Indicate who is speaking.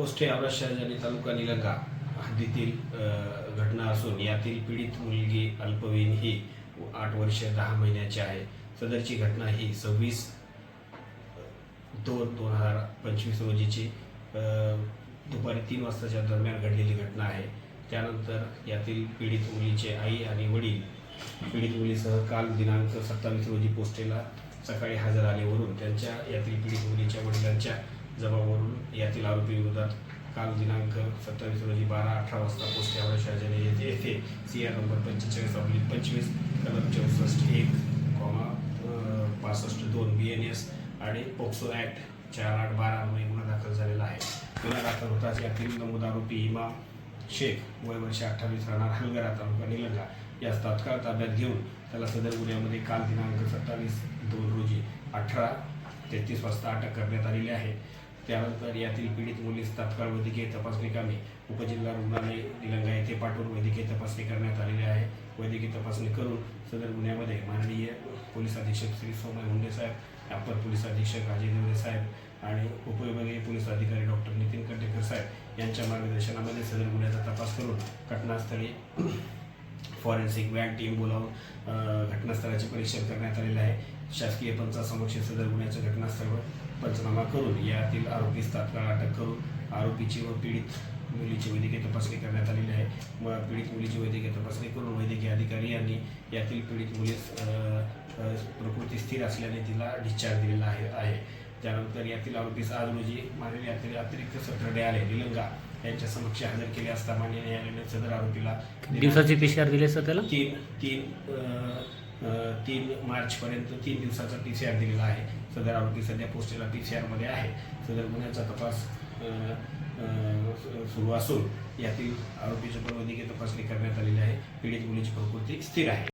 Speaker 1: पोस्टे आणि तालुका निलंगा हद्दीतील घटना असून यातील पीडित मुलगी अल्पवयीन ही आठ वर्ष दहा महिन्याची आहे. सदरची घटना ही सव्वीस दोन दोन हजार पंचवीस रोजीची दुपारी तीन वाजताच्या दरम्यान घडलेली घटना आहे. त्यानंतर यातील पीडित मुलीचे आई आणि वडील पीडित मुलीसह काल दिनांक सत्तावीस रोजी पोस्टेला सकाळी हजर आलेवरून त्यांच्या यातील पीडित मुलीच्या वडिलांच्या जमावरून यातील आरोपी विरोधात काल दिनांक सत्तावीस रोजी बारा अठरा वाजता पोस्ट शाहजाने येथे येथे सी आर नंबर पंचेचाळीस अब्लिक पंचवीस कलम चौसष्ट एक कॉमा पासष्ट दोन बी एन एस आणि पोक्सो ॲक्ट चार आठ बारा मध्ये गुन्हा दाखल झालेला आहे. गुन्हा दाखल होताच यातील नमूद आरोपी इमा शेख वय वर्ष अठ्ठावीस राहणार हलगरा तालुका निलंगा. यास तात्काळ ताब्यात घेऊन त्याला सदर गुन्ह्यामध्ये काल दिनांक सत्तावीस दोन रोजी अठरा तेहतीस वाजता अटक करण्यात आलेली आहे. त्यानंतर यातील पीडित मुलीस तात्काळ वैद्यकीय तपासणी कामी उपजिल्हा रुग्णालय निलंगा येथे पाठवून वैद्यकीय तपासणी करण्यात आलेली आहे. वैद्यकीय तपासणी करून सदर गुन्ह्यामध्ये माननीय पोलीस अधीक्षक श्री सोमय मुंडे साहेब अप्पर पोलीस अधीक्षक अजय देवरे साहेब आणि उपविभागीय पोलीस अधिकारी डॉक्टर नितीन कंटेकर साहेब यांच्या मार्गदर्शनामध्ये सदर गुन्ह्याचा तपास करून घटनास्थळी फॉरेन्सिक वॅन टीम बोलावून घटनास्थळाचे परीक्षण करण्यात आलेले आहे. शासकीय पंचासमक्ष सदर गुन्ह्याचं घटनास्थळावर पंचनामा करून यातील आरोपीस तात्काळ अटक करून आरोपीची व पीडित मुलीची वैद्यकीय तपासणी करण्यात आलेली आहे. व पीडित मुलीची वैद्यकीय तपासणी करून वैद्यकीय अधिकारी यांनी यातील पीडित मुलीस प्रकृती स्थिर असल्याने तिला डिस्चार्ज दिलेला आहे. त्यानंतर यातील आरोपीस आज रोजी माननीय यातील अतिरिक्त सत्र न्यायालय निलंगा यांच्या समक्ष हजर केले असता मान्य न्यायालयाने सदर आरोपीला
Speaker 2: दिवसाचे पी सी आर दिले सर त्याला?
Speaker 1: तीन तीन तीन मार्चपर्यंत तीन दिवसाचा पी सी आर दिलेला आहे. सदर आरोपी सध्या पोस्टेला पी सी आरमध्ये आहे. सदर गुन्ह्याचा तपास सुरू असून यातील आरोपीची पण वैद्यकीय तपासणी करण्यात आलेली आहे. पीडित मुलीची प्रकृती स्थिर आहे.